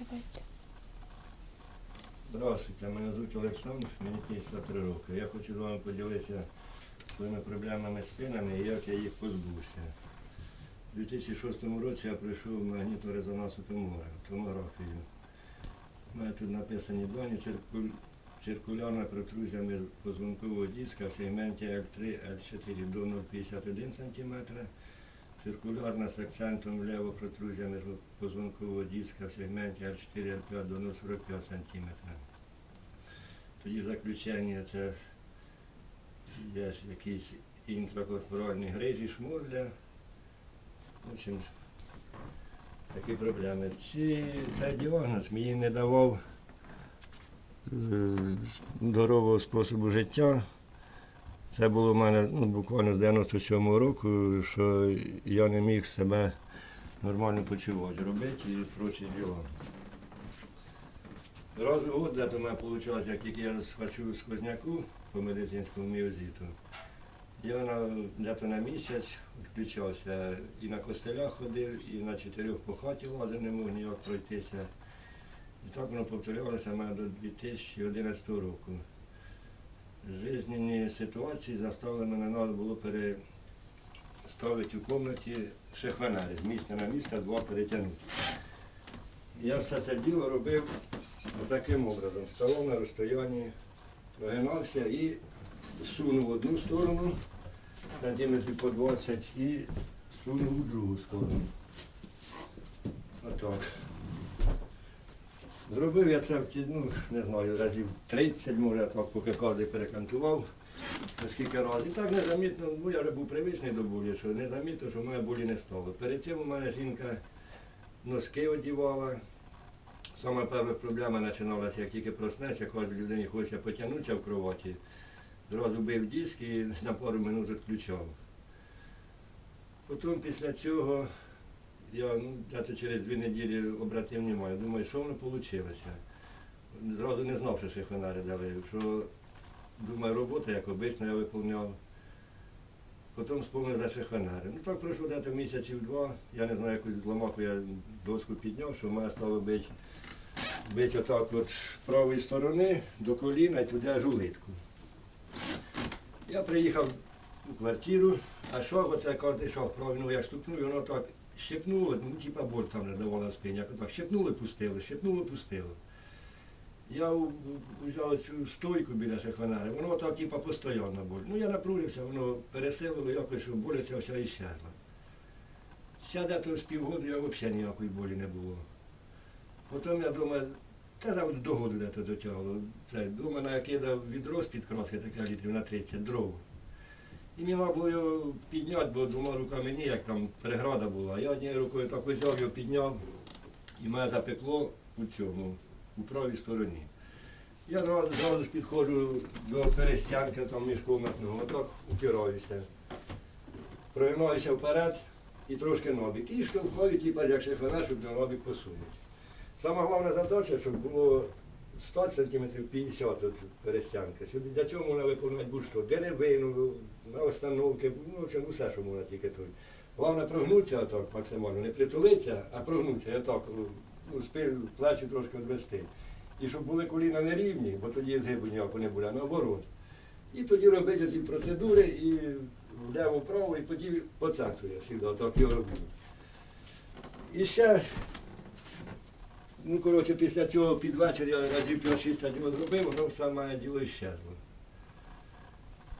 Давайте. Здравствуйте, мене звуть Олександр, мені 53 роки. Я хочу з вами поділитися своїми проблемами спинами і як я їх позбувся. У 2006 році я пройшов магнітно-резонансну томо- томографію. У мене тут написані дані циркулярна протрузія позвонкового диска в сегменті L3, L4 до 0,51 см, циркулярна з акцентом вліво протрузія міжпозвонкового диска в сегменті L4, L5 до 0,45 см. Тоді в заключення це є якісь інтракорпоральні грижі, шмурля. В общем, такі проблеми. Ці, цей діагноз мені не давав е, здорового способу життя. Це було в мене ну, буквально з 97-го року, що я не міг себе нормально почувати, робити і прочі діла. Раз у год у мене вийшло, як тільки я схвачу сквозняку по медицинському міозиту, я на, де-то на місяць відключався і на костелях ходив, і на чотирьох по хаті лазив, не мог ніяк пройтися. І так воно повторювалося в мене до 2011 року. Жизненні ситуації заставили мене треба було переставити у кімнаті шехвенери з місця на місце, два перетягнути. Я все це діло робив таким образом. Ставав на розстоянні, вигинався і сунув в одну сторону, сантиметрів по 20, і сунув у другу сторону. Отак. Зробив я це в ті, ну, не знаю, разів 30, може, так, поки кожен перекантував скільки разів. І так незамітно, ну я вже був привичний до болі, що незамітно, що в мене болі не стало. Перед цим у мене жінка носки одівала. Саме перша проблема починалася, як тільки проснеться, кожній людині хочеться потягнутися в кроваті. Зразу бив диск і на пару минут відключав. Потім після цього я ну, через дві неділі обратив увагу, думаю, що воно вийшло. Зразу не знав, що шифонари дали, що думаю, робота, як обично, я виконував. Потім спомнив за шифонари. Ну так пройшло десь місяців два, я не знаю, якусь зламаку я доску підняв, що в мене стало бити, бити отак от з правої сторони до коліна і туди аж у литку. Я приїхав у квартиру, а шов оце кожен шов правильно, як стукнув, і воно так щепнуло, ну типа боль там не давала як отак щепнуло, пустило, щепнуло, пустило. Я взяв цю стойку біля шахванари, воно так типа постійно боль. Ну я напружився, воно пересилило, якось ця вся іщезла. Ще дето з півгоду я взагалі ніякої болі не було. Потім я думаю, та там до году дето дотягало. Це, думаю, накидав відро з-під краски, таке літрів на 30 дров. І треба було його підняти, бо двома руками ніяк там переграда була. Я однією рукою так взяв його підняв, і мене запекло у цьому, у правій стороні. Я зразу ж підходжу до перестянки там міжкомнатного, отак упираюся. Прогинаюся вперед і трошки нобік. І штовхаю, типа, як шифена, щоб до нобік посунути. Сама головна задача, щоб було 100 см 50 от перестянки. Сюди для цього можна виконувати будь-що. Деревину, на остановки, ну, в общем, усе, що можна тільки тут. Головне прогнутися отак максимально, не притулитися, а прогнутися, отак, ну, спину, плечі трошки відвести. І щоб були коліна не рівні, бо тоді згибу ніякого не буде, а наоборот. І тоді робити ці процедури і вліво-вправо, і тоді по центру я завжди отак його роблю. І ще Ну, коротше, після цього під вечір я разів 5-6 діло зробив, воно все моє діло іщезло.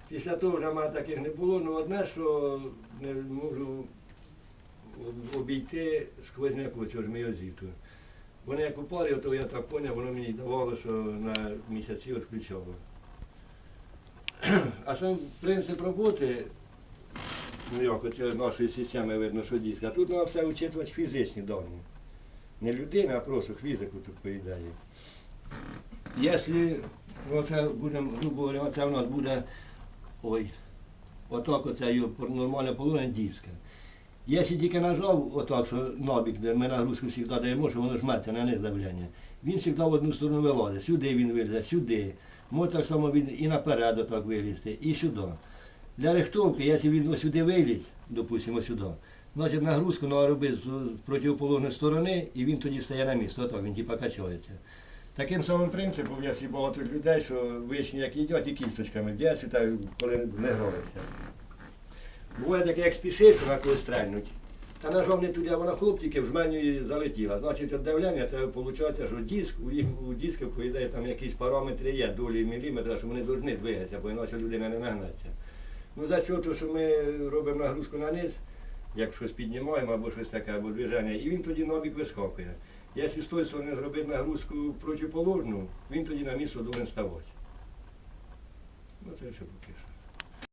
Після того вже мене таких не було, ну одне, що не можу обійти сквозняку цього ж міозіту. Вони як упали, то я так поняв, воно мені давало, що на місяці відключало. А сам принцип роботи, ну як нашої системи видно, що дійсно, тут треба все вчитувати фізичні дані не людина, а просто фізику тут поїдає. Якщо оце будемо, грубо говоря, оце у нас буде, ой, отак оце його нормальне положення диска. Якщо тільки нажав отак, що набік, де ми нагрузку завжди даємо, що воно жметься на низ давлення, він завжди в одну сторону вилазить, сюди він вилізе, сюди. Може так само він і наперед отак вилізти, і сюди. Для рихтовки, якщо він ось сюди виліз, допустимо сюди, Значить, нагрузку треба робити з противоположної сторони, і він тоді стає на місце. Отак, він типа качається. Таким самим принципом є багато людей, що вишні як їдять, і кісточками б'ються, так, коли не гроються. Буває таке, як спішиш, вона когось стрельнуть. Та ножом не туди, вона хлоп тільки в жменю і залетіла. Значить, від давлення це виходить, що диск, у, їх, у дисків, по ідеї, там якісь параметри є, долі міліметра, що вони повинні двигатися, бо інакше людина не нагнеться. Ну за що, то, що ми робимо нагрузку на низ, як щось піднімаємо або щось таке, або движення, і він тоді на бік вискакує. Якщо з тої сторони зробити нагрузку протиположну, він тоді на місце повинен ставати. Ну це ще поки що.